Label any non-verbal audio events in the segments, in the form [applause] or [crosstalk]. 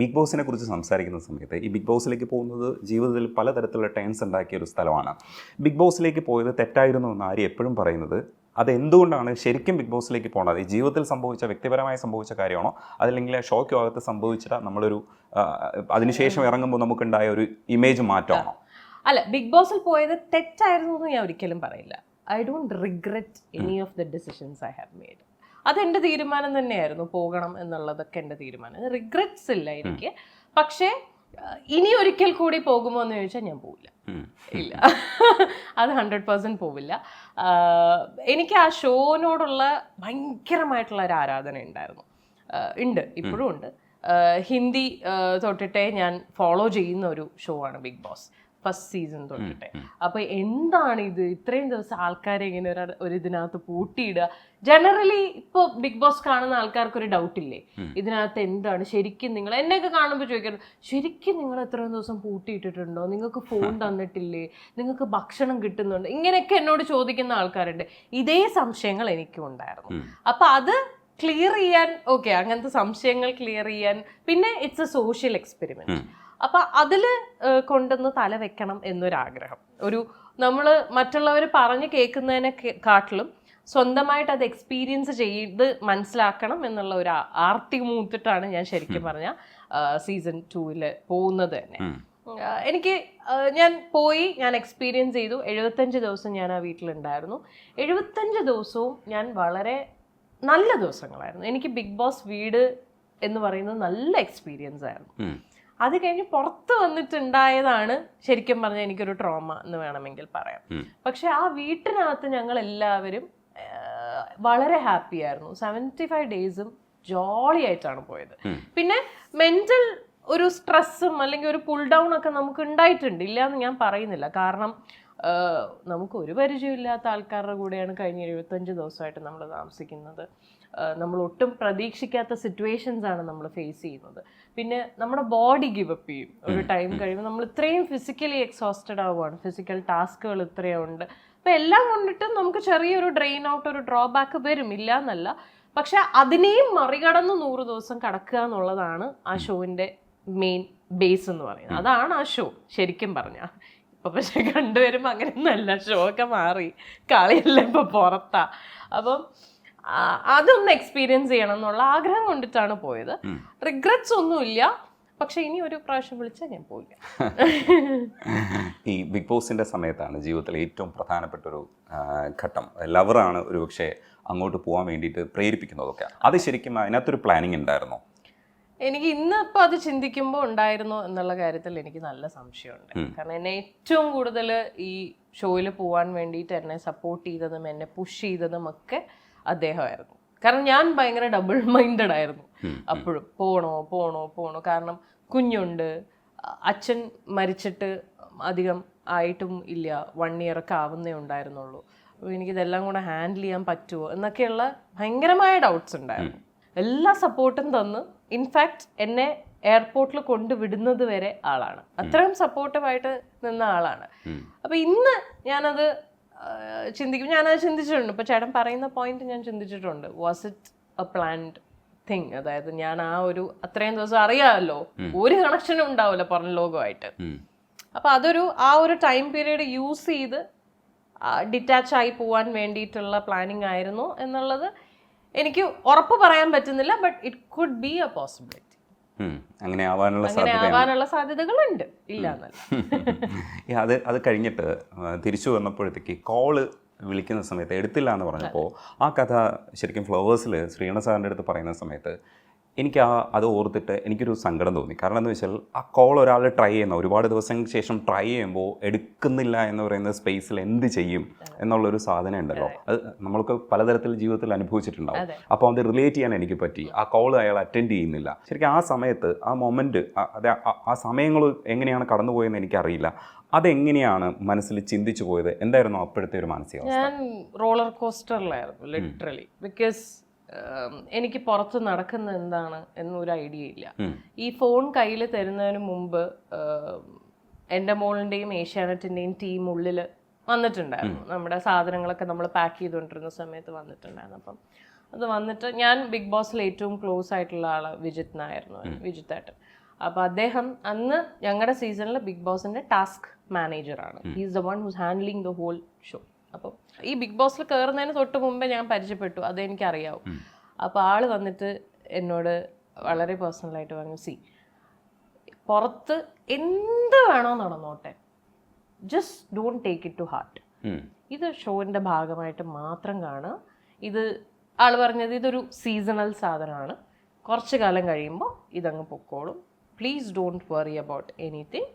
Big ബോസിനെ കുറിച്ച് സംസാരിക്കുന്ന സമയത്ത് ഈ ബിഗ് ബോസിലേക്ക് പോകുന്നത് ജീവിതത്തിൽ പലതരത്തിലുള്ള ടേൺസ് ഉണ്ടാക്കിയ ഒരു സ്ഥലമാണ്. ബിഗ് ബോസിലേക്ക് പോയത് തെറ്റായിരുന്നു എന്ന് ആര് എപ്പോഴും പറയുന്നത്. അത് എന്തുകൊണ്ടാണ് ശരിക്കും ബിഗ് ബോസിലേക്ക് പോകേണ്ടത് ഈ ജീവിതത്തിൽ സംഭവിച്ച വ്യക്തിപരമായി സംഭവിച്ച കാര്യമാണോ? അതല്ലെങ്കിൽ ആ ഷോയ്ക്ക് ഭാഗത്ത് സംഭവിച്ചിട്ട് നമ്മളൊരു അതിനുശേഷം ഇറങ്ങുമ്പോൾ നമുക്കുണ്ടായ ഒരു ഇമേജ് മാറ്റമാണോ? അല്ല ബിഗ് ബോസിൽ പോയത് തെറ്റായിരുന്നു എന്ന് ഞാൻ ഒരിക്കലും പറയില്ല. I don't regret any of the decisions I have made അതെന്റെ തീരുമാനം തന്നെയായിരുന്നു പോകണം എന്നുള്ളതൊക്കെ എന്റെ തീരുമാനം. റിഗ്രറ്റ്സ് ഇല്ല എനിക്ക്. പക്ഷേ ഇനി ഒരിക്കൽ കൂടി പോകുമോ എന്ന് ചോദിച്ചാൽ ഞാൻ പോവില്ല. ഇല്ല. അത് ഹൺഡ്രഡ് പേഴ്സന്റ് പോവില്ല. എനിക്ക് ആ ഷോനോടുള്ള ഭയങ്കരമായിട്ടുള്ള ഒരു ആരാധന ഉണ്ടായിരുന്നു. ഉണ്ട്. ഇപ്പോഴും ഉണ്ട്. ഹിന്ദി തൊട്ടിട്ടേ ഞാൻ ഫോളോ ചെയ്യുന്ന ഒരു ഷോ ആണ് ബിഗ് ബോസ് ഫസ്റ്റ് സീസൺ തൊട്ടിട്ടെ അപ്പൊ എന്താണ് ഇത്? ഇത്രയും ദിവസം ആൾക്കാരെ ഇങ്ങനെ ഒരു ഒരു ഇതിനകത്ത് പൂട്ടിയിടുക. ജനറലി ഇപ്പൊ ബിഗ് ബോസ് കാണുന്ന ആൾക്കാർക്ക് ഒരു ഡൗട്ട് ഇല്ലേ ഇതിനകത്ത് എന്താണ്? ശരിക്കും നിങ്ങൾ എന്നെയൊക്കെ കാണുമ്പോൾ ചോദിക്കണം ശരിക്കും നിങ്ങൾ എത്രയും ദിവസം പൂട്ടിയിട്ടിട്ടുണ്ടോ? നിങ്ങൾക്ക് ഫോൺ തന്നിട്ടില്ലേ? നിങ്ങൾക്ക് ഭക്ഷണം കിട്ടുന്നുണ്ടോ? ഇങ്ങനെയൊക്കെ എന്നോട് ചോദിക്കുന്ന ആൾക്കാരുണ്ട്. ഇതേ സംശയങ്ങൾ എനിക്കും ഉണ്ടായിരുന്നു അപ്പൊ അത് ക്ലിയർ ചെയ്യാൻ ഓക്കെ അങ്ങനത്തെ സംശയങ്ങൾ ക്ലിയർ ചെയ്യാൻ പിന്നെ ഇറ്റ്സ് എ സോഷ്യൽ എക്സ്പെരിമെന്റ് അപ്പൊ അതിൽ കൊണ്ടുവന്ന് തല വെക്കണം എന്നൊരാഗ്രഹം. ഒരു നമ്മൾ മറ്റുള്ളവർ പറഞ്ഞു കേൾക്കുന്നതിനെ കാട്ടിലും സ്വന്തമായിട്ട് അത് എക്സ്പീരിയൻസ് ചെയ്ത് മനസ്സിലാക്കണം എന്നുള്ള ഒരു ആർത്തി മൂത്തിട്ടാണ് ഞാൻ ശരിക്കും പറഞ്ഞ സീസൺ ടൂവിൽ പോകുന്നത് തന്നെ. എനിക്ക് ഞാൻ പോയി ഞാൻ എക്സ്പീരിയൻസ് ചെയ്തു. എഴുപത്തഞ്ച് ദിവസം ഞാൻ ആ വീട്ടിലുണ്ടായിരുന്നു. എഴുപത്തഞ്ച് ദിവസവും ഞാൻ വളരെ നല്ല ദിവസങ്ങളായിരുന്നു. എനിക്ക് ബിഗ് ബോസ് വീട് എന്ന് പറയുന്നത് നല്ല എക്സ്പീരിയൻസ് ആയിരുന്നു. അത് കഴിഞ്ഞ് പുറത്ത് വന്നിട്ടുണ്ടായതാണ് ശരിക്കും പറഞ്ഞാൽ എനിക്കൊരു ട്രോമ എന്ന് വേണമെങ്കിൽ പറയാം. പക്ഷെ ആ വീട്ടിനകത്ത് ഞങ്ങൾ എല്ലാവരും വളരെ ഹാപ്പി ആയിരുന്നു. സെവന്റി ഫൈവ് ഡേയ്സും ജോളി ആയിട്ടാണ് പോയത് പിന്നെ മെന്റൽ ഒരു സ്ട്രെസ്സും അല്ലെങ്കിൽ ഒരു പുൾ ഡൗൺ ഒക്കെ നമുക്ക് ഉണ്ടായിട്ടുണ്ട്. ഇല്ല എന്ന് ഞാൻ പറയുന്നില്ല. കാരണം നമുക്ക് ഒരു പരിചയമില്ലാത്ത ആൾക്കാരുടെ കൂടെയാണ് കഴിഞ്ഞ എഴുപത്തഞ്ച് ദിവസമായിട്ട് നമ്മൾ താമസിക്കുന്നത്. നമ്മൾ ഒട്ടും പ്രതീക്ഷിക്കാത്ത സിറ്റുവേഷൻസ് ആണ് നമ്മൾ ഫേസ് ചെയ്യുന്നത്. പിന്നെ നമ്മുടെ ബോഡി ഗിവ് അപ്പ് ചെയ്യും. ഒരു ടൈം കഴിയുമ്പോൾ നമ്മൾ ഇത്രയും ഫിസിക്കലി എക്സോസ്റ്റഡ് ആവുകയാണ്. ഫിസിക്കൽ ടാസ്കുകൾ ഇത്രയും ഉണ്ട് അപ്പോൾ എല്ലാം കൊണ്ടിട്ട് നമുക്ക് ചെറിയൊരു ഡ്രെയിൻ ഔട്ട് ഒരു ഡ്രോബാക്ക് വരും. ഇല്ല എന്നല്ല പക്ഷെ അതിനെയും മറികടന്ന് നൂറ് ദിവസം കടക്കുക എന്നുള്ളതാണ് ആ ഷോവിന്റെ മെയിൻ ബേസ് എന്ന് പറയുന്നത്. അതാണ് ആ ഷോ ശരിക്കും പറഞ്ഞ. ഇപ്പൊ പക്ഷെ കണ്ടുവരുമ്പോൾ അങ്ങനെയൊന്നല്ല ഷോ ഒക്കെ മാറി. കളിയല്ല ഇപ്പൊ പുറത്താ. അപ്പം അതൊന്ന് എക്സ്പീരിയൻസ് ചെയ്യണം എന്നുള്ള ആഗ്രഹം കൊണ്ടിട്ടാണ് പോയത്. റിഗ്രറ്റ്സ് ഒന്നുമില്ല. പക്ഷെ ഇനി ഒരു പ്രാവശ്യം വിളിച്ചാൽ ഞാൻ പോയില്ല [laughs] ഈ ബിഗ് ബോസിന്റെ സമയത്താണ് ജീവിതത്തിലെ ഏറ്റവും പ്രധാനപ്പെട്ട ഒരു ഘട്ടം. ലവറാണ് ഒരു പക്ഷേ അങ്ങോട്ട് പോകാൻ വേണ്ടിയിട്ട് പ്രേരിപ്പിക്കുന്നതൊക്കെ. അത് ശരിക്കും അതിനകത്തൊരു പ്ലാനിങ് ഉണ്ടായിരുന്നോ? എനിക്ക് ഇന്ന് ഇപ്പൊ അത് ചിന്തിക്കുമ്പോൾ ഉണ്ടായിരുന്നു എന്നുള്ള കാര്യത്തിൽ എനിക്ക് നല്ല സംശയമുണ്ട്. കാരണം എന്നെ ഏറ്റവും കൂടുതൽ ഈ ഷോയിൽ പോകാൻ വേണ്ടിയിട്ട് എന്നെ സപ്പോർട്ട് ചെയ്തതും എന്നെ പുഷ് ചെയ്തതും ഒക്കെ അദ്ദേഹമായിരുന്നു. കാരണം ഞാൻ ഭയങ്കര ഡബിൾ മൈൻഡഡ് ആയിരുന്നു. അപ്പോഴും. പോണോ പോണോ പോണോ. കാരണം കുഞ്ഞുണ്ട്. അച്ഛൻ മരിച്ചിട്ട് അധികം ആയിട്ടും ഇല്ല. വൺ ഇയർ ഒക്കെ ആവുന്നേ ഉണ്ടായിരുന്നുള്ളൂ. അപ്പോൾ എനിക്കിതെല്ലാം കൂടെ ഹാൻഡിൽ ചെയ്യാൻ പറ്റുമോ എന്നൊക്കെയുള്ള ഭയങ്കരമായ ഡൗട്ട്സ് ഉണ്ടായിരുന്നു. എല്ലാ സപ്പോർട്ടും തന്ന് ഇൻഫാക്ട് എന്നെ എയർപോർട്ടിൽ കൊണ്ടുവിടുന്നത് വരെ ആളാണ്. അത്രയും സപ്പോർട്ടീവായിട്ട് നിന്ന ആളാണ്. അപ്പോൾ ഇന്ന് ഞാനത് ചിന്തിക്കും. ഞാനത് ചിന്തിച്ചിട്ടുണ്ട്. ഇപ്പോൾ ചേട്ടൻ പറയുന്ന പോയിന്റ് ഞാൻ ചിന്തിച്ചിട്ടുണ്ട്. Was it a planned thing അതായത് ഞാൻ ആ ഒരു അത്രയും ദിവസം അറിയാമല്ലോ. ഒരു കണക്ഷനും ഉണ്ടാവില്ല പുറം ലോകമായിട്ട് അപ്പോൾ അപ്പൊ അതൊരു ആ ഒരു ടൈം പീരീഡ് യൂസ് ചെയ്ത് ഡിറ്റാച്ച് ആയി പോവാൻ വേണ്ടിയിട്ടുള്ള പ്ലാനിങ് ആയിരുന്നു എന്നുള്ളത് എനിക്ക് ഉറപ്പ് പറയാൻ പറ്റുന്നില്ല but it could be a possibility. അങ്ങനെ ആവാനുള്ള അങ്ങനെ ആവാനുള്ള സാധ്യതകളുണ്ട്. ഇല്ല [laughs] അത് അത് കഴിഞ്ഞിട്ട് തിരിച്ചു വന്നപ്പോഴത്തേക്ക് കോൾ വിളിക്കുന്ന സമയത്ത് എടുത്തില്ല എന്ന് പറഞ്ഞപ്പോൾ ആ കഥ ശരിക്കും ഫ്ലവേഴ്സിൽ ശ്രീണ സാറിന്റെ അടുത്ത് പറയുന്ന സമയത്ത് എനിക്ക് ആ അത് ഓർത്തിട്ട് എനിക്കൊരു സങ്കടം തോന്നി. കാരണം എന്ന് വെച്ചാൽ ആ കോൾ ഒരാൾ ട്രൈ ചെയ്യുന്ന ഒരുപാട് ദിവസങ്ങൾക്ക് ശേഷം ട്രൈ ചെയ്യുമ്പോൾ എടുക്കുന്നില്ല എന്ന് പറയുന്ന സ്പേസിൽ എന്ത് ചെയ്യും എന്നുള്ളൊരു സാധനം ഉണ്ടല്ലോ. അത്. നമ്മൾക്ക് പലതരത്തിൽ ജീവിതത്തിൽ അനുഭവിച്ചിട്ടുണ്ടാവും. അപ്പോൾ അത് റിലേറ്റ് ചെയ്യാൻ എനിക്ക് പറ്റി. ആ കോൾ അയാൾ അറ്റൻഡ് ചെയ്യുന്നില്ല. ശരിക്കും ആ സമയത്ത് ആ മൊമെന്റ് അത് ആ- സമയങ്ങൾ എങ്ങനെയാണ് കടന്നുപോയെന്ന് എനിക്കറിയില്ല. അതെങ്ങനെയാണ് മനസ്സിൽ ചിന്തിച്ചു പോയത്? എന്തായിരുന്നു അപ്പോഴത്തെ ഒരു മാനസികാവസ്ഥ? ഞാൻ റോളർ കോസ്റ്ററിലായിരുന്നു ലിറ്ററലി ബിക്കോസ് എനിക്ക് പുറത്ത് നടക്കുന്ന എന്താണ് എന്നൊരു ഐഡിയ ഇല്ല. ഈ ഫോൺ കയ്യിൽ തരുന്നതിന് മുമ്പ് എന്റെ മോളിന്റെയും ഏഷ്യാനെറ്റിന്റെയും ടീം ഉള്ളിൽ വന്നിട്ടുണ്ടായിരുന്നു. നമ്മുടെ സാധനങ്ങളൊക്കെ നമ്മൾ പാക്ക് ചെയ്തുകൊണ്ടിരുന്ന സമയത്ത് വന്നിട്ടുണ്ടായിരുന്നു. അപ്പം അത് വന്നിട്ട് ഞാൻ ബിഗ് ബോസിൽ ഏറ്റവും ക്ലോസ് ആയിട്ടുള്ള ആൾ വിജിത് നായിരുന്നു വിജിത് ഏട്ടൻ അപ്പോൾ അദ്ദേഹം അന്ന് ഞങ്ങളുടെ സീസണിൽ ബിഗ് ബോസിന്റെ ടാസ്ക് മാനേജറാണ് he's the one who's handling the whole show അപ്പോൾ ഈ ബിഗ് ബോസിൽ കയറുന്നതിന് തൊട്ട് മുമ്പേ ഞാൻ പരിചയപ്പെട്ടു അതെനിക്കറിയാവും അപ്പോൾ ആൾ വന്നിട്ട് എന്നോട് വളരെ പേഴ്സണലായിട്ട് പറഞ്ഞു സി പുറത്ത് എന്ത് വേണോ നടന്നോട്ടെ. Just don't take it to heart ഇത് ഷോവിന്റെ ഭാഗമായിട്ട് മാത്രം കാണുക. ഇത് ആൾ പറഞ്ഞത് ഇതൊരു സീസണൽ സാധനമാണ്. കുറച്ച് കാലം കഴിയുമ്പോൾ ഇതങ്ങ് പൊക്കോളും. Please don't worry about anything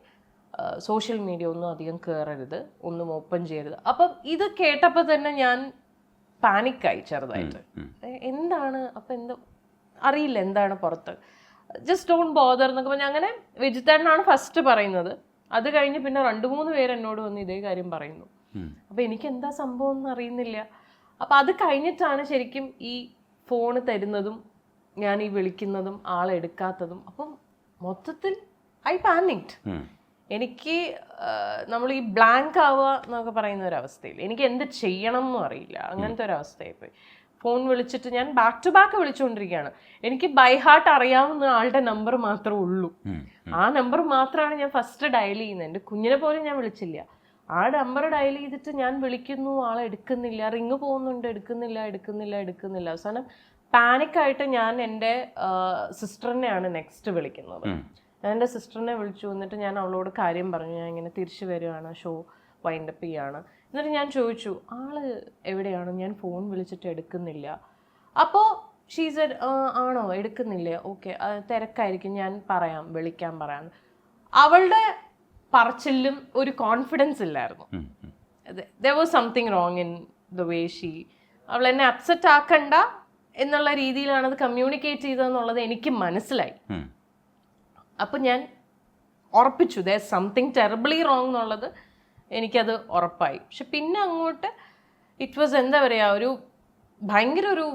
social media ഒന്നും അധികം കയറരുത് ഒന്നും ഓപ്പൺ ചെയ്യരുത്. അപ്പം ഇത് കേട്ടപ്പോൾ തന്നെ ഞാൻ പാനിക്കായി ചെറുതായിട്ട്. എന്താണ്? അപ്പം എന്ത്? അറിയില്ല എന്താണ് പുറത്ത്. ജസ്റ്റ് ഡോണ്ട് ബോദർ എന്നൊക്കെ പറഞ്ഞാൽ അങ്ങനെ വിജിത്തേട്ടനാണ് ഫസ്റ്റ് പറയുന്നത്. അത് കഴിഞ്ഞ് പിന്നെ രണ്ട് മൂന്ന് പേര് എന്നോട് വന്ന് ഇതേ കാര്യം പറയുന്നു. അപ്പം എനിക്ക് എന്താ സംഭവം എന്ന് അറിയുന്നില്ല. അപ്പം അത് കഴിഞ്ഞിട്ടാണ് ശരിക്കും ഈ ഫോണ് തരുന്നതും ഞാൻ ഈ വിളിക്കുന്നതും ആളെടുക്കാത്തതും അപ്പം മൊത്തത്തിൽ ഐ പാനിക്ഡ്. എനിക്ക് നമ്മൾ ഈ ബ്ലാങ്ക് ആവുക എന്നൊക്കെ പറയുന്ന ഒരവസ്ഥയിൽ എനിക്ക് എന്ത് ചെയ്യണം എന്നും അറിയില്ല. അങ്ങനത്തെ ഒരു അവസ്ഥയായിപ്പോയി ഫോൺ വിളിച്ചിട്ട് ഞാൻ ബാക്ക് ടു ബാക്ക് വിളിച്ചുകൊണ്ടിരിക്കുകയാണ് എനിക്ക് ബൈ ഹാർട്ട് അറിയാവുന്ന ആളുടെ നമ്പർ മാത്രമേ ഉള്ളൂ. ആ നമ്പർ മാത്രമാണ് ഞാൻ ഫസ്റ്റ് ഡയൽ ചെയ്യുന്നത്. എന്റെ കുഞ്ഞിനെ പോലും ഞാൻ വിളിച്ചില്ല. ആ നമ്പർ ഡയൽ ചെയ്തിട്ട് ഞാൻ വിളിക്കുന്നു ആളെ എടുക്കുന്നില്ല റിങ് പോകുന്നുണ്ട് എടുക്കുന്നില്ല എടുക്കുന്നില്ല എടുക്കുന്നില്ല. അവസാനം പാനിക്കായിട്ട് ഞാൻ എന്റെ സിസ്റ്ററിനെയാണ് നെക്സ്റ്റ് വിളിക്കുന്നത്. ഞാൻ എന്റെ സിസ്റ്ററിനെ വിളിച്ചു. എന്നിട്ട് ഞാൻ അവളോട് കാര്യം പറഞ്ഞു. ഞാൻ ഇങ്ങനെ തിരിച്ചു വരികയാണ് ഷോ വൈൻഡപ്പ് ചെയ്യാണ്. എന്നിട്ട് ഞാൻ ചോദിച്ചു ആൾ എവിടെയാണ്? ഞാൻ ഫോൺ വിളിച്ചിട്ട് എടുക്കുന്നില്ല. അപ്പോൾ ഷീസ് ആണോ? എടുക്കുന്നില്ലേ? ഓക്കെ തിരക്കായിരിക്കും. ഞാൻ പറയാം. വിളിക്കാൻ പറയാം. അവളുടെ പറച്ചിലും ഒരു കോൺഫിഡൻസ് ഇല്ലായിരുന്നു. There was something wrong in the way she അവൾ എന്നെ അപ്സെറ്റ് ആക്കണ്ട എന്നുള്ള രീതിയിലാണ് അത് കമ്മ്യൂണിക്കേറ്റ് ചെയ്തതെന്നുള്ളത് എനിക്ക് മനസ്സിലായി. അപ്പം ഞാൻ ഉറപ്പിച്ചു ദ സംതിങ് ടെറിബിളി റോങ് എന്നുള്ളത് എനിക്കത് ഉറപ്പായി. പക്ഷെ പിന്നെ അങ്ങോട്ട് ഇറ്റ് വാസ് എന്താ പറയുക ഒരു ഭയങ്കര ഒരു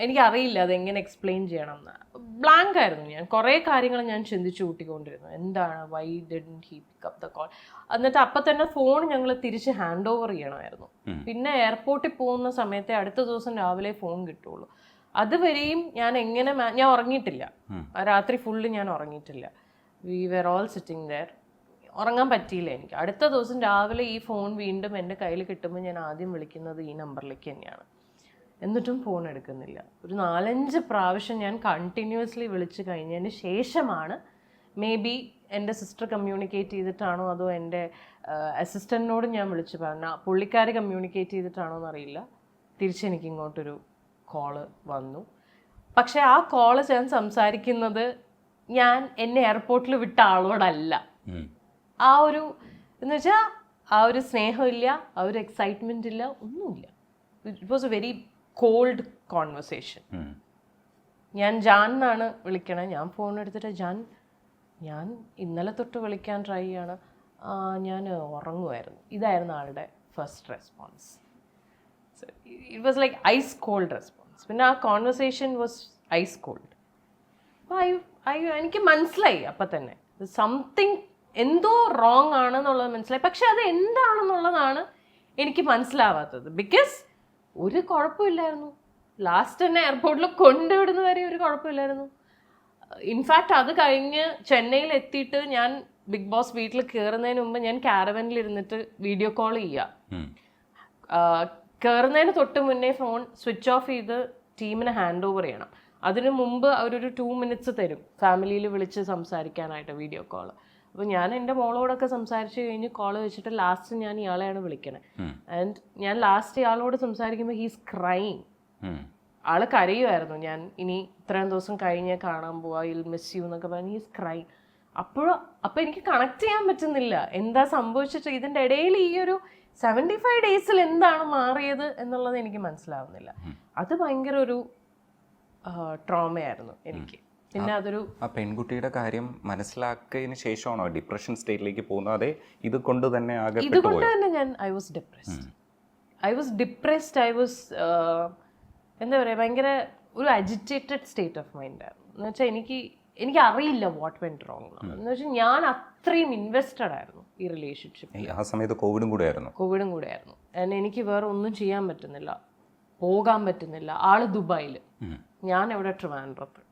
എനിക്കറിയില്ല അതെങ്ങനെ എക്സ്പ്ലെയിൻ ചെയ്യണം എന്ന് ബ്ലാങ്ക് ആയിരുന്നു ഞാൻ. കുറേ കാര്യങ്ങൾ ഞാൻ ചിന്തിച്ചു കൂട്ടിക്കൊണ്ടിരുന്നു. എന്താണ് why did he pick up the call എന്നിട്ട് അപ്പം തന്നെ ഫോൺ ഞങ്ങൾ തിരിച്ച് ഹാൻഡ് ഓവർ ചെയ്യണമായിരുന്നു. പിന്നെ എയർപോർട്ടിൽ പോകുന്ന സമയത്തെ അടുത്ത ദിവസം രാവിലെ ഫോൺ കിട്ടുള്ളൂ. അതുവരെയും ഞാൻ എങ്ങനെ ഞാൻ ഉറങ്ങിയിട്ടില്ല. ആ രാത്രി ഫുള്ള് ഞാൻ ഉറങ്ങിയിട്ടില്ല. We were all sitting there ഉറങ്ങാൻ പറ്റിയില്ല എനിക്ക്. അടുത്ത ദിവസം രാവിലെ ഈ ഫോൺ വീണ്ടും എന്റെ കയ്യിൽ കിട്ടുമ്പോൾ ഞാൻ ആദ്യം വിളിക്കുന്നത് ഈ നമ്പറിലേക്ക് തന്നെയാണ്. എന്നിട്ടും ഫോൺ എടുക്കുന്നില്ല. ഒരു നാലഞ്ച് പ്രാവശ്യം ഞാൻ കണ്ടിന്യൂസ്ലി വിളിച്ചു കഴിഞ്ഞതിന് ശേഷമാണ് മേ ബി എന്റെ സിസ്റ്റർ കമ്മ്യൂണിക്കേറ്റ് ചെയ്തിട്ടാണോ അതോ എന്റെ അസിസ്റ്റന്റിനോട് ഞാൻ വിളിച്ച് പറഞ്ഞ പുള്ളിക്കാർ കമ്മ്യൂണിക്കേറ്റ് ചെയ്തിട്ടാണോ എന്നറിയില്ല തിരിച്ചെനിക്ക് ഇങ്ങോട്ടൊരു കോൾ വന്നു. പക്ഷേ ആ കോൾ ഞാൻ സംസാരിക്കുന്നത് ഞാൻ എന്നെ എയർപോർട്ടിൽ വിട്ട ആളോടല്ല. ആ ഒരു എന്ന് വെച്ചാൽ ആ ഒരു സ്നേഹമില്ല ആ ഒരു എക്സൈറ്റ്മെന്റ് ഇല്ല ഒന്നുമില്ല. It was a very cold conversation ഞാൻ ജാൻ എന്നാണ് വിളിക്കണേ. ഞാൻ ഫോൺ എടുത്തിട്ട് ജാൻ ഞാൻ ഇന്നലെ തൊട്ട് വിളിക്കാൻ ട്രൈ ചെയ്യാണ്. ഞാൻ ഉറങ്ങുമായിരുന്നു ഇതായിരുന്നു ആളുടെ first response it was like ice cold response പിന്നെ ആ കോൺവെർസേഷൻ വാസ് ഐസ് കോൾഡ് അപ്പോൾ ഐ ഐ എനിക്ക് മനസ്സിലായി അപ്പം തന്നെ. സംതിങ് എന്തോ റോങ് ആണെന്നുള്ളത് മനസ്സിലായി. പക്ഷെ അത് എന്താണെന്നുള്ളതാണ് എനിക്ക് മനസ്സിലാവാത്തത്. ബിക്കോസ് ഒരു കുഴപ്പമില്ലായിരുന്നു. ലാസ്റ്റ് തന്നെ എയർപോർട്ടിൽ കൊണ്ടുവിടുന്ന വരെ ഒരു കുഴപ്പമില്ലായിരുന്നു. ഇൻഫാക്റ്റ് അത് കഴിഞ്ഞ് ചെന്നൈയിൽ എത്തിയിട്ട് ഞാൻ ബിഗ് ബോസ് വീട്ടിൽ കയറുന്നതിന് മുമ്പ് ഞാൻ കാരവനിൽ ഇരുന്നിട്ട് വീഡിയോ കോൾ ചെയ്യുക. കയറുന്നതിന് തൊട്ട് മുന്നേ ഫോൺ സ്വിച്ച് ഓഫ് ചെയ്ത് ടീമിന് ഹാൻഡ് ഓവർ ചെയ്യണം. അതിന് മുമ്പ് അവരൊരു ടു മിനിറ്റ്സ് തരും. ഫാമിലിയിൽ വിളിച്ച് സംസാരിക്കാനായിട്ട് വീഡിയോ കോൾ അപ്പോൾ ഞാൻ എന്റെ മോളോടൊക്കെ സംസാരിച്ച് കഴിഞ്ഞ് കോൾ വെച്ചിട്ട് ലാസ്റ്റ് ഞാൻ ഇയാളെയാണ് വിളിക്കണേ. ആൻഡ് ഞാൻ ലാസ്റ്റ് ഇയാളോട് സംസാരിക്കുമ്പോൾ ഹീസ് ക്രൈങ് ഉം. ആൾ കരയുമായിരുന്നു ഞാൻ ഇനി ഇത്രയും ദിവസം കഴിഞ്ഞേ കാണാൻ പോവാ ഇൽ മിസ് യു എന്നൊക്കെ പറഞ്ഞ് ഹീസ് ക്രൈം അപ്പോഴും അപ്പോൾ എനിക്ക് കണക്ട് ചെയ്യാൻ പറ്റുന്നില്ല. എന്താ സംഭവിച്ചിട്ട് ഇതിന്റെ ഇടയിൽ ഈ ഒരു സെവന്റി ഫൈവ് ഡേയ്സിൽ എന്താണ് മാറിയത് എന്നുള്ളത് എനിക്ക് മനസ്സിലാവുന്നില്ല. അത് ഭയങ്കര ഒരു ട്രോമയായിരുന്നു എനിക്ക്. പിന്നെ അതൊരു ആ പെൺകുട്ടിയുടെ കാര്യം മനസ്സിലാക്കിയതിന് ശേഷമാണോ ഡിപ്രഷൻ സ്റ്റേറ്റിലേക്ക് പോകുന്നത്? അതെ ഇത് കൊണ്ട് തന്നെ ആകെ ഇതുകൊണ്ട് തന്നെ ഞാൻ I was depressed I was depressed I was എന്താ പറയുക ഭയങ്കര ഒരു അജിറ്റേറ്റഡ് സ്റ്റേറ്റ് ഓഫ് മൈൻഡ് ആയിരുന്നു. എന്ന് വെച്ചാൽ എനിക്ക് എനിക്ക് അറിയില്ല വാട്ട് വെന്റ് റോങ് എന്ന് വെച്ചാൽ ഞാൻ അത്രയും ഇൻവെസ്റ്റഡ് ആയിരുന്നു ഈ റിലേഷൻഷിപ്പ് ആ സമയത്ത് കോവിഡും കൂടെ ആയിരുന്നു കോവിഡും കൂടെ ആയിരുന്നു and എനിക്ക് വേറെ ഒന്നും ചെയ്യാൻ പറ്റുന്നില്ല. പോകാൻ പറ്റുന്നില്ല. ആൾ ദുബായിൽ ഞാൻ എവിടെ ട്രിവാൻഡ്രത്ത്?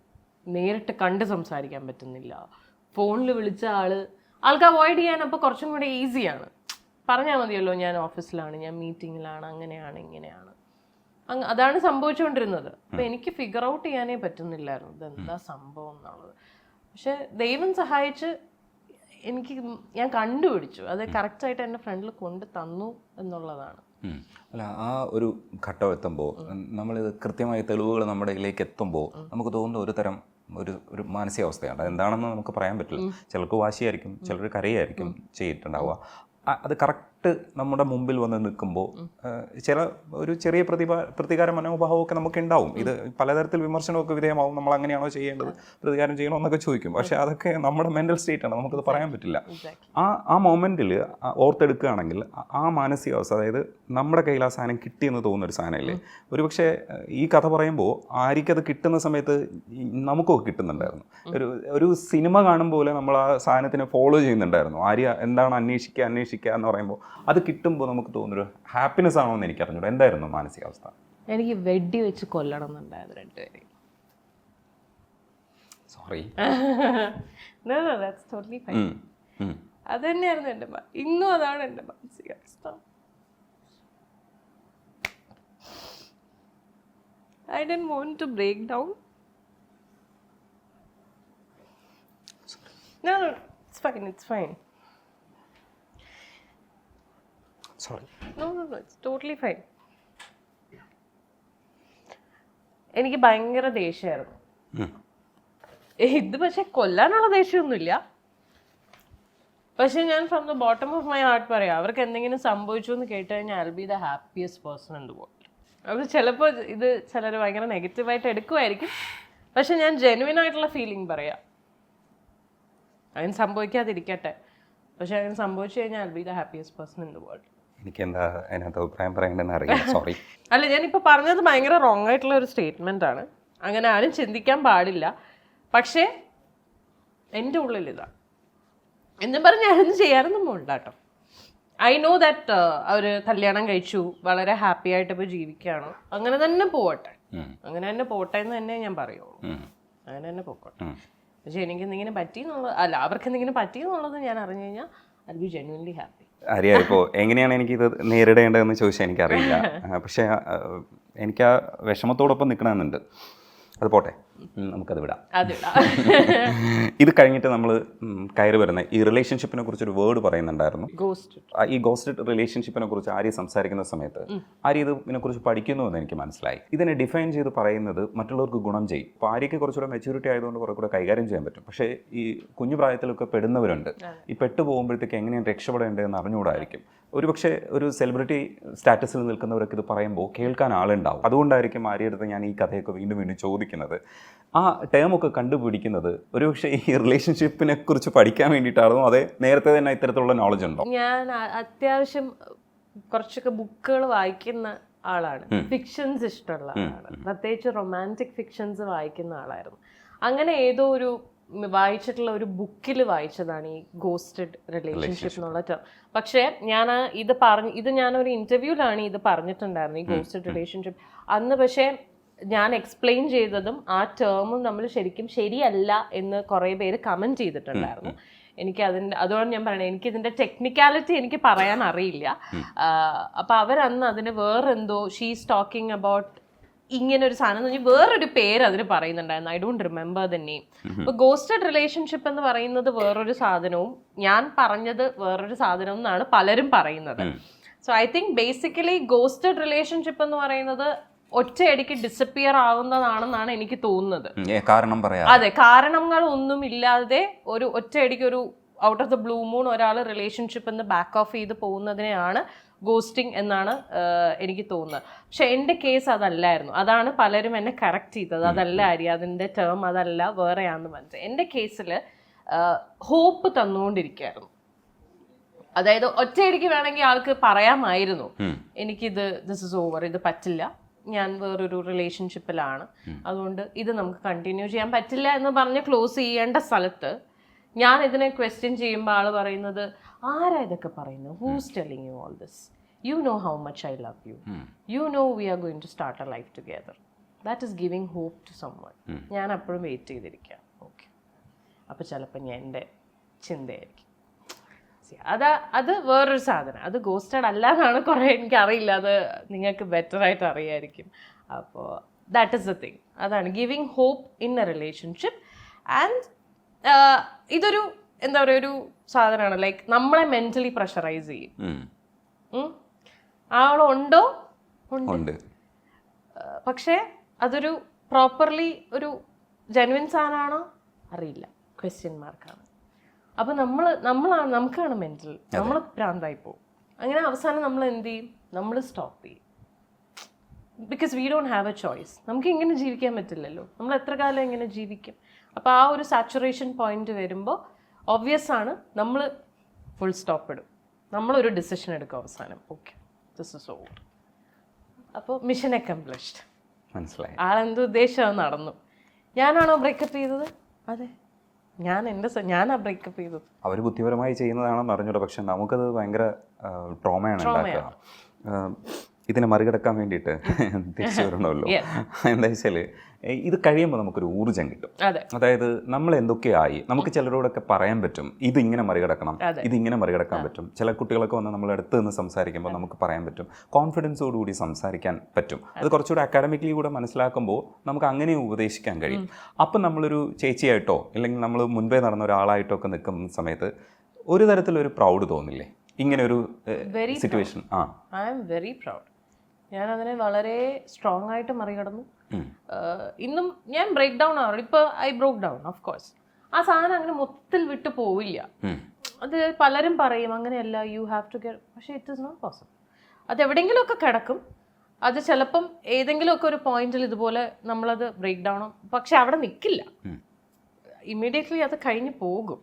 നേരിട്ട് കണ്ട് സംസാരിക്കാൻ പറ്റുന്നില്ല. ഫോണിൽ വിളിച്ച ആൾ ആൾക്ക് അവോയ്ഡ് ചെയ്യാൻ അപ്പോൾ കുറച്ചും കൂടെ ഈസിയാണ് പറഞ്ഞാൽ മതിയല്ലോ ഞാൻ ഓഫീസിലാണ് ഞാൻ മീറ്റിങ്ങിലാണ് അങ്ങനെയാണ് ഇങ്ങനെയാണ്. അതാണ് സംഭവിച്ചുകൊണ്ടിരുന്നത്. അപ്പം എനിക്ക് ഫിഗർ ഔട്ട് ചെയ്യാനേ പറ്റുന്നില്ലായിരുന്നു. ഇതെന്താ സംഭവം എന്നുള്ളത്. പക്ഷെ ദൈവം സഹായിച്ച് എനിക്ക് ഞാൻ കണ്ടുപിടിച്ചു. അത് കറക്റ്റായിട്ട് എന്റെ ഫ്രണ്ടിൽ കൊണ്ട് തന്നു എന്നുള്ളതാണ്. അല്ല ആ ഒരു ഘട്ടം എത്തുമ്പോൾ നമ്മളിത് കൃത്യമായ തെളിവുകൾ നമ്മുടെ ഇതിലേക്ക് എത്തുമ്പോൾ നമുക്ക് തോന്നുന്ന ഒരു തരം ഒരു ഒരു മാനസികാവസ്ഥയാണ്. എന്താണെന്ന് നമുക്ക് പറയാൻ പറ്റില്ല. ചിലർക്ക് വാശിയായിരിക്കും ചിലർ കരയായിരിക്കും ചെയ്തിട്ടുണ്ടാവുക. അത് കറക്റ്റ് നമ്മുടെ മുമ്പിൽ വന്ന് നിൽക്കുമ്പോൾ ചില ഒരു ചെറിയ പ്രതിഭ പ്രതികാര മനോഭാവമൊക്കെ നമുക്ക് ഉണ്ടാവും ഇത് പലതരത്തിൽ വിമർശനമൊക്കെ വിധേയമാവും. നമ്മൾ അങ്ങനെയാണോ ചെയ്യേണ്ടത്? പ്രതികാരം ചെയ്യണോ എന്നൊക്കെ ചോദിക്കും. പക്ഷെ അതൊക്കെ നമ്മുടെ മെന്റൽ സ്റ്റേറ്റാണ് ആണ്. നമുക്കത് പറയാൻ പറ്റില്ല. ആ ആ മൊമെന്റിൽ ഓർത്തെടുക്കുകയാണെങ്കിൽ ആ- മാനസികാവസ്ഥ അതായത് നമ്മുടെ കയ്യിൽ ആ സാധനം കിട്ടിയെന്ന് തോന്നുന്ന ഒരു സാധനമല്ലേ ഒരുപക്ഷെ ഈ കഥ പറയുമ്പോൾ ആരിക്കത് കിട്ടുന്ന സമയത്ത് നമുക്കൊക്കെ കിട്ടുന്നുണ്ടായിരുന്നു. ഒരു ഒരു സിനിമ കാണുമ്പോൾ നമ്മൾ ആ സാധനത്തിനെ ഫോളോ ചെയ്യുന്നുണ്ടായിരുന്നു. ആര്യ എന്താണ് അന്വേഷിക്കുക അന്വേഷിക്കുക എന്ന് പറയുമ്പോൾ അത് കിട്ടുമ്പോൾ നമുക്ക് തോന്നുന്നൊരു ഹാപ്പിനെസ് ആണോ എന്ന് എനിക്ക് അറിഞ്ഞൂടെ എന്തായിരുന്നു മാനസികാവസ്ഥ? എനിക്ക് വെടി വെച്ച് കൊല്ലണം എന്നുണ്ടായിരുന്നു രണ്ടുപേരെയും. സോറി. [laughs] അത് തന്നെയായിരുന്നു എന്റെ ഇന്നും അതാണ് എന്റെ മാനസികാവസ്ഥ. I don't want to break down No, no, it's fine, it's fine. Sorry no no no, it's totally fine. എനിക്ക് ഭയങ്കര ദേഷ്യമായിരുന്നു. ഇത് പക്ഷെ കൊല്ലാനുള്ള ദേഷ്യമൊന്നുമില്ല. പക്ഷെ ഞാൻ from the bottom of my heart പറയാം അവർക്ക് എന്തെങ്കിലും സംഭവിച്ചു എന്ന് കേട്ട് കഴിഞ്ഞാൽ I be the happiest person in the world ചിലപ്പോ ചിലപ്പോൾ ഇത് ചിലർ ഭയങ്കര നെഗറ്റീവായിട്ട് എടുക്കുമായിരിക്കും. പക്ഷെ ഞാൻ ജെനുവിൻ ആയിട്ടുള്ള ഫീലിംഗ് പറയാം. അതിന് സംഭവിക്കാതിരിക്കട്ടെ. പക്ഷെ അങ്ങനെ സംഭവിച്ചു കഴിഞ്ഞാൽ I be the happiest person in the world എനിക്ക് എന്താ അതിനകത്ത് അഭിപ്രായം പറയേണ്ടതെന്ന് അറിയാം സോറി [laughs] അല്ല ഞാനിപ്പോൾ പറഞ്ഞത് ഭയങ്കര റോങ് ആയിട്ടുള്ള ഒരു സ്റ്റേറ്റ്മെന്റ് ആണ്. അങ്ങനെ ആരും ചിന്തിക്കാൻ പാടില്ല. പക്ഷേ എന്റെ ഉള്ളിൽ ഇതാ. എന്നും പറഞ്ഞ് ഞാനൊന്നും ചെയ്യാനൊന്നും പോകണ്ട കേട്ടോ. ഐ നോ ദാറ്റ് അവർ കല്യാണം കഴിച്ചു വളരെ ഹാപ്പി ആയിട്ട് ഇപ്പോൾ ജീവിക്കുകയാണ്. അങ്ങനെ തന്നെ പോവട്ടെ. അങ്ങനെ തന്നെ പോട്ടെ എന്ന് തന്നെ ഞാൻ പറയുള്ളൂ. അങ്ങനെ തന്നെ പോക്കോട്ടെ. പക്ഷെ എനിക്ക് എന്തെങ്കിലും പറ്റി എന്നുള്ളത് അല്ല അവർക്ക് എന്തെങ്കിലും പറ്റി എന്നുള്ളത് ഞാൻ അറിഞ്ഞു കഴിഞ്ഞാൽ ഐ ബി ജെന്വൻലി ഹാപ്പി അറിയാം ഇപ്പോൾ എങ്ങനെയാണ് എനിക്കിത് നേരിടേണ്ടതെന്ന് ചോദിച്ചാൽ എനിക്കറിയില്ല. [laughs] പക്ഷേ എനിക്ക് ആ വിഷമത്തോടൊപ്പം നിൽക്കണമെന്നുണ്ട് അത് പോട്ടെ. നമുക്കത് വിടാം. [laughs] ഇത് കഴിഞ്ഞിട്ട് നമ്മൾ കയറി വരുന്ന ഈ റിലേഷൻഷിപ്പിനെ കുറിച്ച് ഒരു വേർഡ് പറയുന്നുണ്ടായിരുന്നു ഈ ഗോസ്റ്റഡ് റിലേഷൻഷിപ്പിനെ കുറിച്ച് ആര്യ സംസാരിക്കുന്ന സമയത്ത് ആര്യ ഇത് ഇതിനെക്കുറിച്ച് പഠിക്കുന്നു എന്ന് എനിക്ക് മനസ്സിലായി. ഇതിനെ ഡിഫൈൻ ചെയ്ത് പറയുന്നത് മറ്റുള്ളവർക്ക് ഗുണം ചെയ്യും. അപ്പോൾ ആര്യയ്ക്ക് കുറച്ചുകൂടെ മെച്യൂരിറ്റി ആയതുകൊണ്ട് കുറെ കൂടെ കൈകാര്യം ചെയ്യാൻ പറ്റും. പക്ഷേ ഈ കുഞ്ഞു പ്രായത്തിലൊക്കെ പെടുന്നവരുണ്ട്. ഈ പെട്ടു പോകുമ്പോഴത്തേക്ക് എങ്ങനെയാണ് രക്ഷപ്പെടേണ്ടതെന്ന് അറിഞ്ഞുകൂടായിരിക്കും. ഒരുപക്ഷെ ഒരു സെലിബ്രിറ്റി സ്റ്റാറ്റസിൽ നിൽക്കുന്നവരൊക്കെ ഇത് പറയുമ്പോൾ കേൾക്കാൻ ആളുണ്ടാവും. അതുകൊണ്ടായിരിക്കും ആര്യടുത്ത് ഞാൻ ഈ കഥയൊക്കെ വീണ്ടും വീണ്ടും ചോദിക്കുന്നത്. ആ ടേമൊക്കെ കണ്ടുപിടിക്കുന്നത് ഒരുപക്ഷെ ഈ റിലേഷൻഷിപ്പിനെ കുറിച്ച് പഠിക്കാൻ വേണ്ടിയിട്ടാണോ? അതെ നേരത്തെ തന്നെ ഇത്തരത്തിലുള്ള നോളജ് ഉണ്ടോ? ഞാൻ അത്യാവശ്യം കുറച്ചൊക്കെ ബുക്കുകൾ വായിക്കുന്ന ആളാണ്. ഫിക്ഷൻസ് ഇഷ്ടമുള്ള ആളാണ്. പ്രത്യേകിച്ച് റൊമാന്റിക് ഫിക്ഷൻസ് വായിക്കുന്ന ആളായിരുന്നു. അങ്ങനെ ഏതോ ഒരു വായിച്ചിട്ടുള്ള ഒരു ബുക്കിൽ വായിച്ചതാണ് ഈ ഗോസ്റ്റഡ് റിലേഷൻഷിപ്പ് എന്നുള്ള ടേം പക്ഷേ ഞാൻ ഇത് പറഞ്ഞ് ഇത് ഞാനൊരു ഇന്റർവ്യൂലാണ് ഇത് പറഞ്ഞിട്ടുണ്ടായിരുന്നു ഈ ഗോസ്റ്റഡ് റിലേഷൻഷിപ്പ് അന്ന് പക്ഷേ ഞാൻ എക്സ്പ്ലെയിൻ ചെയ്തതും ആ ടേമും നമ്മൾ ശരിക്കും ശരിയല്ല എന്ന് കുറേ പേര് കമന്റ് ചെയ്തിട്ടുണ്ടായിരുന്നു. എനിക്ക് അതിന്റെ അതുകൊണ്ട് ഞാൻ പറയണേ എനിക്ക് ഇതിന്റെ ടെക്നിക്കാലിറ്റി എനിക്ക് പറയാൻ അറിയില്ല. അപ്പോൾ അപ്പൊ അവരന്ന് അതിന് വേറെന്തോ ഷീസ് ടോക്കിംഗ് അബൌട്ട് ഇങ്ങനെ ഒരു സാധനം എന്ന് പറഞ്ഞാൽ വേറൊരു പേര് അതിന് പറയുന്നുണ്ടായിരുന്നു. I don't remember the name അപ്പൊ ഗോസ്റ്റഡ് റിലേഷൻഷിപ്പ് എന്ന് പറയുന്നത് വേറൊരു സാധനവും ഞാൻ പറഞ്ഞത് വേറൊരു സാധനവും എന്നാണ് പലരും പറയുന്നത്. So I think basically ghosted relationship എന്ന് പറയുന്നത് ഒറ്റയടിക്ക് ഡിസപ്പിയർ ആവുന്നതാണെന്നാണ് എനിക്ക് തോന്നുന്നത്. കാരണം പറയാം. അതെ കാരണങ്ങൾ ഒന്നും ഇല്ലാതെ ഒരു ഒറ്റയടിക്ക് ഒരു out of the blue moon ഒരാൾ റിലേഷൻഷിപ്പ് എന്ന് ബാക്ക് ഓഫ് ചെയ്ത് പോകുന്നതിനെയാണ് ഗോസ്റ്റിംഗ് എന്നാണ് എനിക്ക് തോന്നുന്നത്. പക്ഷെ എന്റെ കേസ് അതല്ലായിരുന്നു. അതാണ് പലരും എന്നെ കറക്റ്റ് ചെയ്തത്. അതല്ല അരി അതിന്റെ ടേം അതല്ല വേറെയാണെന്ന് പറഞ്ഞത് എന്റെ കേസിൽ ഹോപ്പ് തന്നുകൊണ്ടിരിക്കുകയായിരുന്നു. അതായത് ഒറ്റയടിക്ക് വേണമെങ്കിൽ ആൾക്ക് പറയാമായിരുന്നു. എനിക്കിത് ദിസ് ഇസ് ഓവർ ഇത് പറ്റില്ല. ഞാൻ വേറൊരു റിലേഷൻഷിപ്പിലാണ് അതുകൊണ്ട് ഇത് നമുക്ക് കണ്ടിന്യൂ ചെയ്യാൻ പറ്റില്ല എന്ന് പറഞ്ഞ് ക്ലോസ് ചെയ്യേണ്ട സ്ഥലത്ത് ഞാൻ ഇതിനെ ക്വസ്റ്റ്യൻ ചെയ്യുമ്പോൾ ആൾ പറയുന്നത് ആരാ ഇതൊക്കെ പറയുന്നത് who's telling you all this you know how much I love you you know we are going to start a life together that is giving hope to someone ഞാൻ അപ്പോഴും വെയിറ്റ് ചെയ്തിരിക്കാം ഓക്കെ അപ്പോൾ ചിലപ്പോൾ ഞാൻ എന്റെ ചിന്തയായിരിക്കും. അത് അതാ വേറൊരു സാധനം. അത് ഗോസ്റ്റഡ് അല്ല എന്നാണ് കുറേ എനിക്കറിയില്ല. അത് നിങ്ങൾക്ക് ബെറ്റർ ആയിട്ട് അറിയായിരിക്കും. അപ്പോൾ ദാറ്റ് ഇസ് ദ തിങ് അതാണ് giving hope in a relationship and ഇതൊരു എന്താ പറയുക ഒരു സാധനമാണ്. ലൈക്ക് നമ്മളെ മെന്റലി പ്രഷറൈസ് ചെയ്യും. ആളുണ്ടോ ഉണ്ട്? ഉണ്ട്. പക്ഷേ അതൊരു പ്രോപ്പർലി ഒരു ജെനുവിൻ സാധനമാണോ? അറിയില്ല. ക്വസ്റ്റ്യൻ മാർക്കാണ് അപ്പോൾ നമ്മൾ നമ്മളാണ് നമുക്കാണ് മെന്റൽ നമ്മൾ ഭ്രാന്തായി പോകും അങ്ങനെ അവസാനം നമ്മൾ എന്ത് ചെയ്യും? നമ്മൾ സ്റ്റോപ്പ് ചെയ്യും. Because we don't have a choice നമുക്ക് ഇങ്ങനെ ജീവിക്കാൻ പറ്റില്ലല്ലോ. നമ്മൾ എത്ര കാലം ഇങ്ങനെ ജീവിക്കും? അപ്പോൾ ആ ഒരു സാച്ചുറേഷൻ പോയിന്റ് വരുമ്പോൾ ഒബ്വിയസ് ആണ്. നമ്മൾ ഫുൾ സ്റ്റോപ്പ് ഇടും. നമ്മളൊരു ഡിസിഷൻ എടുക്കും അവസാനം. ഓക്കെ ദിസ് ഇസ് ഓവർ അപ്പോൾ മിഷൻ അക്കംപ്ലിഷ്ഡ് മനസ്സിലായി. ആളെന്ത് ഉദ്ദേശം നടന്നു. ഞാനാണോ ബ്രേക്കപ്പ് ചെയ്തത്? അതെ. ഞാൻ എന്റെ ഞാൻ ആ ബ്രേക്കപ്പ് ചെയ്തത്. അവർ ബുദ്ധിപരമായി ചെയ്യുന്നതാണെന്ന് അറിഞ്ഞൂടെ. പക്ഷെ നമുക്കത് ഭയങ്കര ട്രോമയാണ് ഉണ്ടാക്കുക. ഇതിനെ മറികടക്കാൻ വേണ്ടിയിട്ട് [laughs] തിരിച്ചു വരണമല്ലോ. എന്താ വെച്ചാൽ ഇത് കഴിയുമ്പോൾ നമുക്കൊരു ഊർജം കിട്ടും. അതെ. അതായത് നമ്മൾ എന്തൊക്കെയായി നമുക്ക് ചിലരോടൊക്കെ പറയാൻ പറ്റും ഇത് ഇങ്ങനെ മറികടക്കണം. ഇത് ഇങ്ങനെ മറികടക്കാൻ പറ്റും. ചില കുട്ടികളൊക്കെ വന്ന് നമ്മൾ അടുത്ത് നിന്ന് സംസാരിക്കുമ്പോൾ നമുക്ക് പറയാൻ പറ്റും. കോൺഫിഡൻസോടുകൂടി സംസാരിക്കാൻ പറ്റും. അത് കുറച്ചുകൂടി അക്കാഡമിക്കലി കൂടെ മനസ്സിലാക്കുമ്പോൾ നമുക്ക് അങ്ങനെ ഉപദേശിക്കാൻ കഴിയും. അപ്പം നമ്മളൊരു ചേച്ചിയായിട്ടോ അല്ലെങ്കിൽ നമ്മൾ മുൻപേ നടന്ന ഒരാളായിട്ടോ ഒക്കെ നിൽക്കുന്ന സമയത്ത് ഒരു തരത്തിലൊരു പ്രൗഡ് തോന്നില്ലേ? ഇങ്ങനെ ഒരു സിറ്റുവേഷൻ ആ. ഐ എം വെരി പ്രൗഡ് ഞാൻ അതിനെ വളരെ സ്ട്രോങ് ആയിട്ട് മറികടന്നു ഇന്നും ഞാൻ ബ്രേക്ക് ഡൗൺ ആവാറ് ഇപ്പോൾ I broke down of course ആ സാധനം അങ്ങനെ മൊത്തത്തിൽ വിട്ടു പോവില്ല. അത് പലരും പറയും അങ്ങനെയല്ല യു ഹാവ് ടു കെയർ പക്ഷേ ഇറ്റ് ഇസ് നോട്ട് പോസിബിൾ അത് എവിടെയെങ്കിലുമൊക്കെ കിടക്കും. അത് ചിലപ്പം ഏതെങ്കിലുമൊക്കെ ഒരു പോയിന്റിൽ ഇതുപോലെ നമ്മളത് ബ്രേക്ക് ഡൗൺ പക്ഷെ അവിടെ നിൽക്കില്ല ഇമ്മീഡിയറ്റ്ലി അത് കഴിഞ്ഞ് പോകും.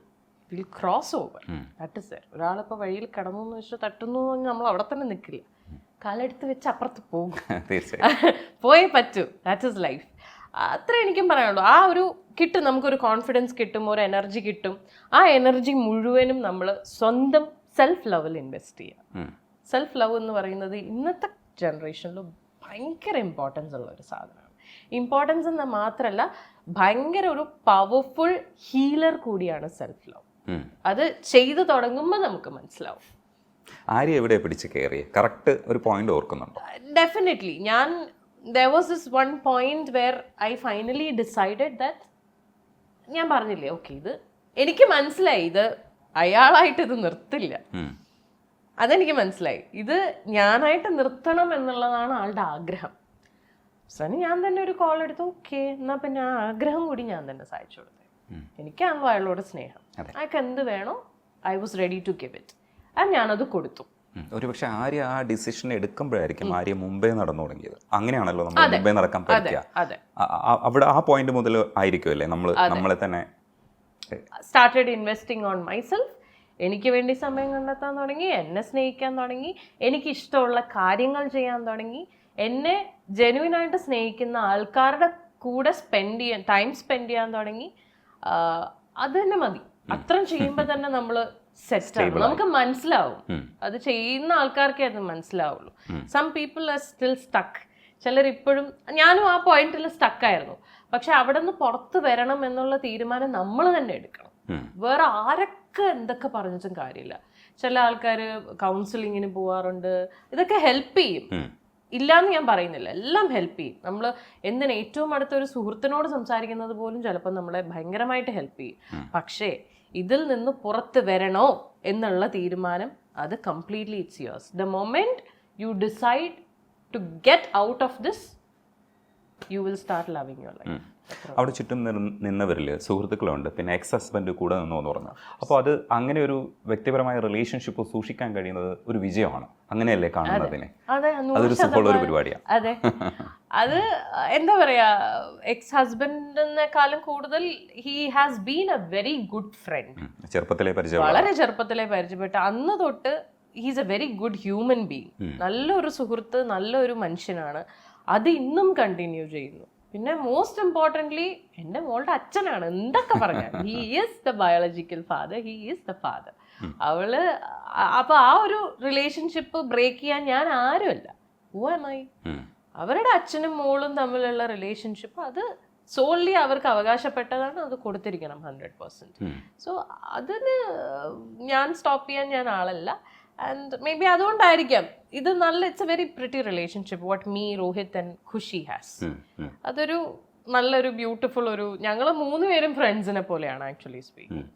Will cross over that is ഒരാളിപ്പോൾ വഴിയിൽ കിടന്നു എന്ന് വെച്ചാൽ തട്ടുന്നു എന്ന് നമ്മൾ അവിടെ തന്നെ നിൽക്കില്ല കാലെടുത്ത് വെച്ച് അപ്പുറത്ത് പോകും. [laughs] [laughs] പോയേ പറ്റൂ. ദാറ്റ് ഇസ് ലൈഫ് അത്ര എനിക്കും പറയാനുള്ളൂ. ആ ഒരു കിട്ടും നമുക്കൊരു കോൺഫിഡൻസ് കിട്ടും ഒരു എനർജി കിട്ടും. ആ എനർജി മുഴുവനും നമ്മൾ സ്വന്തം സെൽഫ് ലവൽ ഇൻവെസ്റ്റ് ചെയ്യുക സെൽഫ് ലവ് എന്ന് പറയുന്നത് ഇന്നത്തെ ജനറേഷനിൽ ഭയങ്കര ഇമ്പോർട്ടൻസ് ഉള്ള ഒരു സാധനമാണ്. ഇമ്പോർട്ടൻസ് എന്ന് മാത്രമല്ല ഭയങ്കര ഒരു പവർഫുൾ ഹീലർ കൂടിയാണ് സെൽഫ് ലവ് അത് ചെയ്തു തുടങ്ങുമ്പോൾ നമുക്ക് മനസ്സിലാവും. ആര്യ എവിടെ പിടിച്ച് കയറി കറക്റ്റ് ഒരു പോയിന്റ് ഓർക്കുന്നുണ്ടോ? ഡെഫിനറ്റ്ലി ഞാൻ there was this one point where I finally decided that ഞാൻ പറഞ്ഞില്ലേ ഓക്കെ ഇത് എനിക്ക് മനസ്സിലായി ഇത് അയാളായിട്ട് ഇത് നിർത്തില്ല. അതെനിക്ക് മനസ്സിലായി. ഇത് ഞാനായിട്ട് നിർത്തണം എന്നുള്ളതാണ് ആളുടെ ആഗ്രഹം. സനി ഞാൻ തന്നെ ഒരു കോൾ എടുത്ത് ഓക്കെ എന്നാൽ പിന്നെ ആ ആഗ്രഹം കൂടി ഞാൻ തന്നെ സഹായിച്ചു കൊടുത്തേ. എനിക്കാണല്ലോ അയാളോട് സ്നേഹം. അയാൾക്ക് എന്ത് വേണോ I was ready to give it അത് ഞാനത് കൊടുത്തു. ഒരുപക്ഷെ ഒരു പക്ഷെ ആര്യ ആ ഡിസിഷൻ എടുക്കുമ്പോഴായിരിക്കും ആര്യ മുംബൈ നടന്നു തുടങ്ങിയത്. അങ്ങനെയാണല്ലോ നമ്മൾ മുംബൈ നടക്കാൻ പറ്റുക അവിടെ ആ പോയിന്റ് മുതൽ ആയിരിക്കുമല്ലേ നമ്മൾ നമ്മളെ തന്നെ സ്റ്റാർട്ടഡ് ഇൻവെസ്റ്റിംഗ് ഓൺ മൈസെൽഫ് എനിക്ക് വേണ്ടി സമയം കണ്ടെത്താൻ തുടങ്ങി എന്നെ സ്നേഹിക്കാൻ തുടങ്ങി എനിക്ക് ഇഷ്ടമുള്ള കാര്യങ്ങൾ ചെയ്യാൻ തുടങ്ങി എന്നെ ജെനുവിൻ ആയിട്ട് സ്നേഹിക്കുന്ന ആൾക്കാരുടെ കൂടെ സ്പെൻഡ് ചെയ്യാൻ ടൈം സ്പെൻഡ് ചെയ്യാൻ തുടങ്ങി. അത് തന്നെ മതി. അത്രയും ചെയ്യുമ്പോൾ തന്നെ നമ്മൾ സെറ്റ് ആണ്. നമുക്ക് മനസ്സിലാവും. അത് ചെയ്യുന്ന ആൾക്കാർക്കേ അത് മനസ്സിലാവുള്ളൂ. Some people are still stuck ചിലർ ഇപ്പോഴും ഞാനും ആ പോയിന്റിൽ സ്റ്റക്കായിരുന്നു പക്ഷെ അവിടെ നിന്ന് പുറത്ത് വരണം എന്നുള്ള തീരുമാനം നമ്മൾ തന്നെ എടുക്കണം. വേറെ ആരൊക്കെ എന്തൊക്കെ പറഞ്ഞിട്ടും കാര്യമില്ല. ചില ആൾക്കാർ കൗൺസിലിങ്ങിന് പോവാറുണ്ട്. ഇതൊക്കെ ഹെൽപ്പ് ചെയ്യും. ഉം. ഇല്ലാന്ന് ഞാൻ പറയുന്നില്ല. എല്ലാം ഹെൽപ്പ് ചെയ്യും. നമ്മൾ എന്തിന് ഏറ്റവും അടുത്ത ഒരു സുഹൃത്തിനോട് സംസാരിക്കുന്നത് പോലും ചിലപ്പോൾ നമ്മളെ ഭയങ്കരമായിട്ട് ഹെൽപ്പ് ചെയ്യും. പക്ഷേ ഇതിൽ നിന്ന് പുറത്ത് വരണോ എന്നുള്ള തീരുമാനം അത് completely it's yours the moment you decide to get out of this you will start loving your life അവിടെ ചുറ്റും നിന്ന- നിന്നവരിൽ സുഹൃത്തുക്കളുണ്ട്. പിന്നെ എക്സ് ഹസ്ബൻഡ് കൂടെ നിന്നു എന്ന് പറഞ്ഞു അപ്പോൾ അത് അങ്ങനെ ഒരു വ്യക്തിപരമായ റിലേഷൻഷിപ്പ് സൂക്ഷിക്കാൻ കഴിയുന്നത് ഒരു വിജയമാണ്. അങ്ങനെയല്ലേ കാണുന്നതിനെ അതെ. അതൊരു സുഖമുള്ള ഒരു. പരിപാടിയാണ് അതെ. അത് എന്താ പറയാ എക്സ് ഹസ്ബൻഡിനെക്കാളും കൂടുതൽ he has been a very good friend ചെറുപ്പത്തിലെ പരിചയം വളരെ ചെറുപ്പത്തിലെ പരിചയപ്പെട്ട അന്ന് തൊട്ട് he's a very good human being നല്ലൊരു സുഹൃത്ത് നല്ലൊരു മനുഷ്യനാണ്. അത് ഇന്നും കണ്ടിന്യൂ ചെയ്യുന്നു. പിന്നെ മോസ്റ്റ് ഇമ്പോർട്ടന്റ്ലി എന്റെ മോളുടെ അച്ഛനാണ്. എന്തൊക്കെ പറഞ്ഞാൽ he is the biological father he is the father അവൾ അപ്പോൾ അപ്പൊ ആ ഒരു റിലേഷൻഷിപ്പ് ബ്രേക്ക് ചെയ്യാൻ ഞാൻ ആരുമല്ല. ഊമായി അവരുടെ അച്ഛനും മോളും തമ്മിലുള്ള റിലേഷൻഷിപ്പ് അത് സോൺലി അവർക്ക് അവകാശപ്പെട്ടതാണ് അത് കൊടുത്തിരിക്കണം ഹൺഡ്രഡ് പെർസെന്റ്. സോ അതിന് ഞാൻ സ്റ്റോപ്പ് ചെയ്യാൻ ഞാൻ ആളല്ല. ആൻഡ് മേ ബി അതുകൊണ്ടായിരിക്കാം ഇത് നല്ല it's a very pretty relationship what me Rohit and Khushi has. അതൊരു നല്ലൊരു ബ്യൂട്ടിഫുൾ ഒരു ഞങ്ങൾ മൂന്ന് പേരും ഫ്രണ്ട്സിനെ പോലെയാണ് ആക്ച്വലി സ്പീക്ക് ഉം.